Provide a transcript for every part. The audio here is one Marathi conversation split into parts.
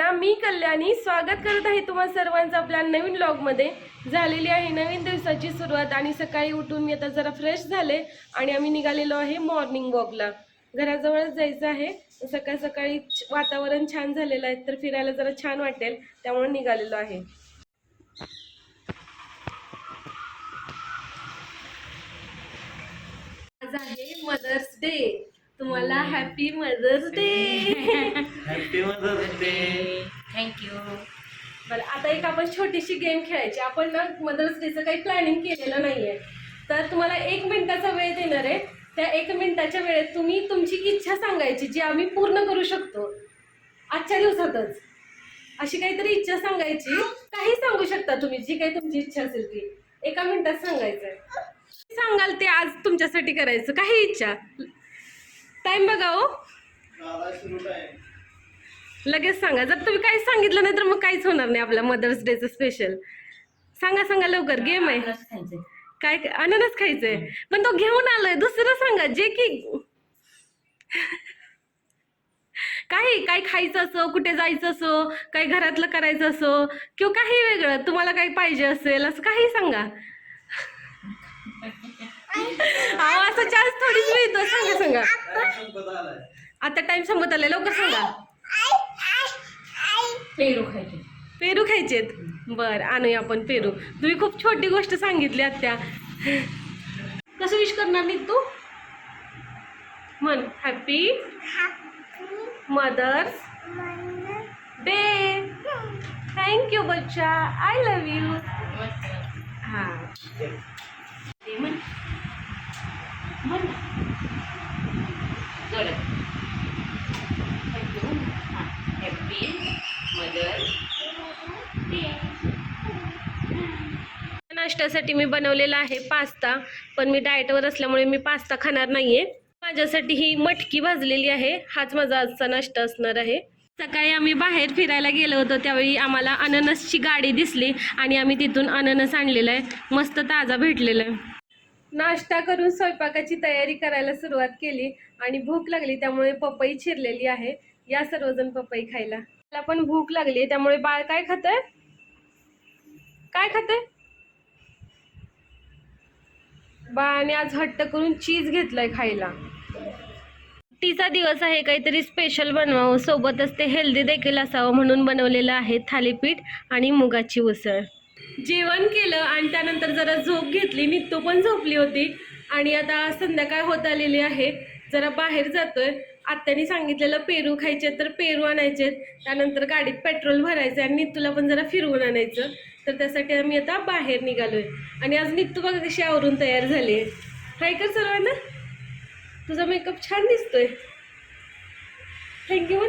सर्वांना मी कल्याणी स्वागत करत आहे तुम्हा सर्वांचं आपल्या नवीन ब्लॉगमध्ये झालेली आहे नवीन दिवसाची सुरुवात आणि सकाळी उठून मी आता जरा फ्रेश झाले आणि आम्ही निघालेलो आहे मॉर्निंग वॉकला घराजवळच जायचं आहे. सकाळ सकाळी वातावरण छान झालेलं आहे तर फिरायला जरा छान वाटेल त्यामुळे निघालेलो आहे. आज आहे मदर्स डे तुम्हाला happy mother's day happy mother's day thank you बरं आता एक आपण छोटीशी गेम खेळायची. आपण ना मदर्स डेचं काही प्लॅनिंग केलेलं नाहीये. तर तुम्हाला एक मिनिटाचा वेळ देणार आहे. त्या एक मिनिटाच्या वेळेत तुम्ही तुमची इच्छा सांगायची जी आम्ही पूर्ण करू शकतो. आजच्या दिवसातच. अशी काहीतरी इच्छा सांगायची. काही सांगू शकता तुम्ही जी काही तुमची इच्छा असेल ती. एका मिनिटात सांगायचं सांगाल ते आज तुमच्यासाठी करायचं. काही इच्छा? टाइम बघा हो. लगेच सांगा. जर तुम्ही काहीच सांगितलं नाही तर मग काहीच होणार नाही आपल्या मदर्स डेचं स्पेशल सांगा सांगा लवकर. गेम आहे. काय अननस खायचंय. पण तो घेऊन आलोय. दुसरं सांगा. जे की काही काय खायचं असो कुठे जायचं असो काही घरातलं करायचं असो किंवा काही वेगळं तुम्हाला काही पाहिजे असेल असं काही सांगा. असं चान्स थोडीच मिळतो. सांगा. आता टाइम संपत आलाय. लवकर सांगा. पेरू खायचे. पेरू खायचेत? बर आणूया आपण पेरू. तुम्ही खूप छोटी गोष्ट सांगितली आत्या. कसं विश करणार नाही तू म्हण happy mother's day thank you बच्चा. आय लव्ह यू हां. म्हण. म्हण हॅपी नाश्त्यासाठी मी बनवलेला आहे पास्ता पण मी डाएटवर असल्यामुळे मी पास्ता खाणार नाहीये. माझ्यासाठी ही मटकी भाजलेली आहे. हाच माझा आजचा नाश्ता असणार आहे. सकाळी आम्ही बाहेर फिरायला गेलो होतो त्यावेळी आम्हाला अननसची गाडी दिसली आणि आम्ही तिथून अननस आणलेलं आहे. मस्त ताजा भेटलेला आहे. नाश्ता करून स्वयंपाकाची तयारी करायला सुरुवात केली आणि भूक लागली त्यामुळे पपई चिरलेली आहे. या सर्वजण पपई खायला. मला पण भूक लागली त्यामुळे बाळ काय खात काय खात बाळाने आज हट्ट करून चीज घेतलंय खायला. तिचा दिवस आहे काहीतरी स्पेशल बनवावं. सोबतच ते हेल्दी देखील असावं म्हणून बनवलेलं आहे थालीपीठ आणि मुगाची उसळ. जेवण केलं आणि त्यानंतर जरा झोप घेतली. नित्तू पण झोपली होती. आणि आता संध्याकाळ होत आलेली आहे. जरा बाहेर जातोय. आत्याने सांगितलेलं पेरू खायचे तर पेरू आणायचे त्यानंतर गाडीत पेट्रोल भरायचं आणि नित्तूला पण जरा फिरवून आणायचं. तर त्यासाठी आम्ही आता बाहेर निघालोय. आणि आज नित्तू बघा कशी आवरून तयार झाली आहे. हाय कर सर्वांना? तुझा मेकअप छान दिसतोय. Thank you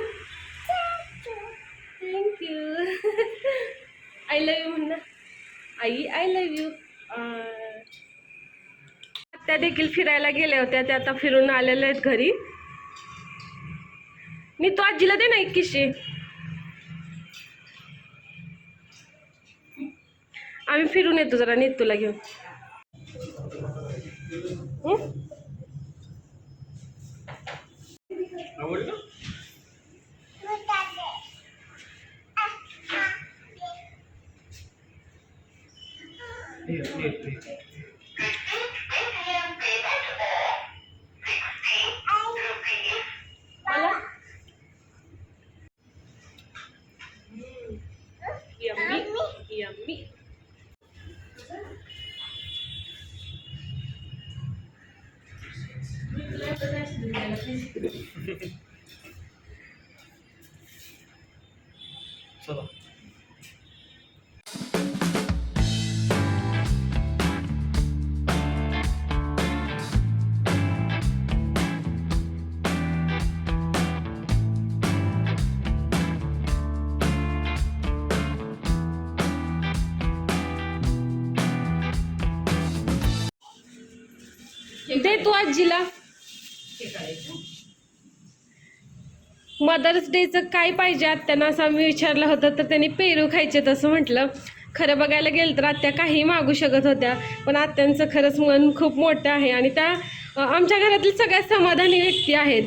thank you I love you म्हणणं आई आय लव्ह यू त्या देखील फिरायला गेल्या होत्या त्या आता फिरून आलेल्या आहेत घरी. मी तो आजीला दे ना एक किशी. आम्ही फिरून येतो जरा नेतूला घेऊन. हं? आवडलं मला यम्मी तू आजीला. मदर्स डेचं काय पाहिजे? आत्यानं असं आम्ही विचारलं होतं तर त्यांनी पेरू खायचे तसं म्हटलं. खरं बघायला गेलं तर आत्या काही मागू शकत होत्या पण आत्यांचं खरंच मन खूप मोठं आहे आणि त्या आमच्या घरातील सगळ्यात समाधानी व्यक्ती आहेत.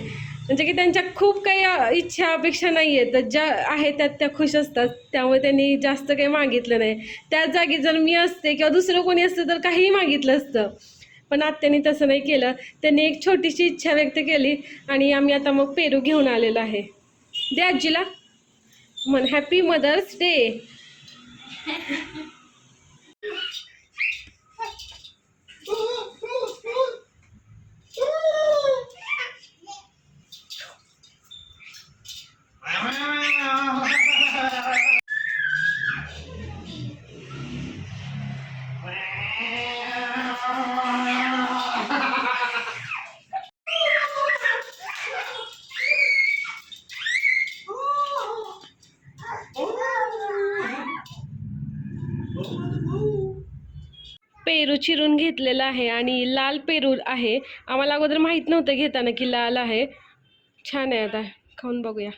म्हणजे की त्यांच्या खूप काही इच्छा अपेक्षा नाही आहेत तर ज्या आहेत त्यात त्या खुश असतात. त्यामुळे त्यांनी जास्त काही मागितलं नाही. त्याच जागी जर मी असते किंवा दुसरं कोणी असतं तर काहीही मागितलं असतं. पण आत्याने तसं नाही केलं. त्यांनी एक छोटीशी इच्छा व्यक्त केली आणि आम्ही आता मग पेरू घेऊन आलेलो आहे. दे आजीला. म्हण हॅपी मदर्स डे पेरू चिरून घेतलेला आहे आणि लाल पेरू आहे. आम्हाला अगोदर माहीत नव्हतं घेताना की लाल आहे. छान आहे आता. खाऊन बघूया.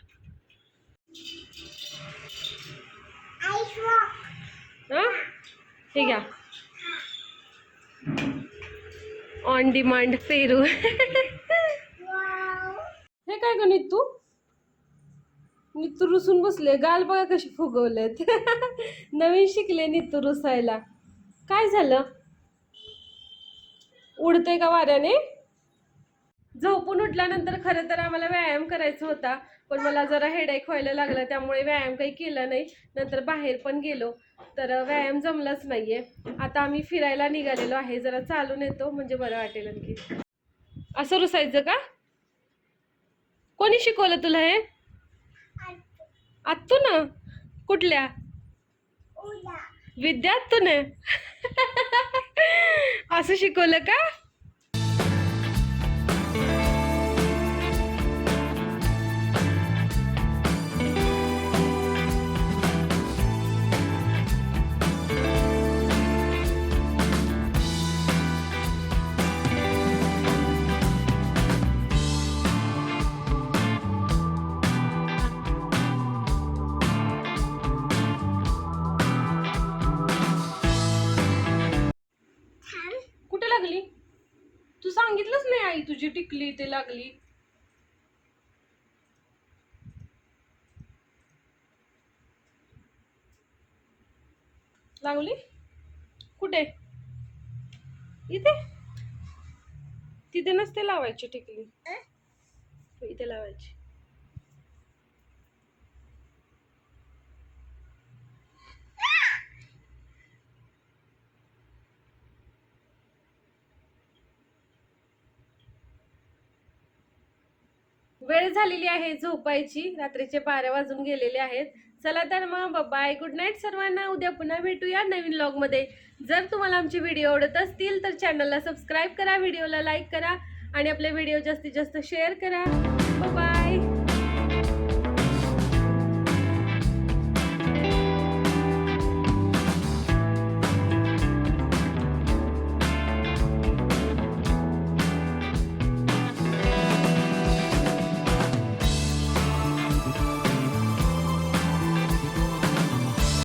हा? हे घ्या. ऑन डिमांड पेरू. हे काय गणित तू? मी तुरुसून बसले. गाल बघा कशी फुगवलेत. नवीन शिकले नितू रुसायला. काय झालं? उडते का वाऱ्याने? झोपून उठल्यानंतर खरं तर आम्हाला व्यायाम करायचा होता. पण मला जरा हेडेक व्हायला लागला. त्यामुळे व्यायाम काही केला नाही. नंतर बाहेर पण गेलो. तर व्यायाम जमलाच नाहीये. आता आम्ही फिरायला निघालेलो आहे. जरा चालून येतो. म्हणजे बरं वाटेल आणखी. असं रुसायचं का? कोणी शिकवलं तुला हे? आत्तू ना? कुठल्या? विद्यार्थून असं शिकवलं का? नाही आई तुझी टिकली ते लागली. लागली? कुठे? इथे? तिथे नसते लावायची टिकली. इथे लावायची. वेळ झालेली आहे झोपायची. रात्रीचे बारा वाजून गेलेले आहेत. चला तर मग बाय गुड नाईट सर्वांना. उद्या पुन्हा भेटूया नवीन लॉगमध्ये जर तुम्हाला आमचे व्हिडिओ आवडत असतील तर चॅनलला सबस्क्राईब करा व्हिडिओला लाईक करा आणि आपले व्हिडिओ जास्तीत जास्त शेअर करा. बाय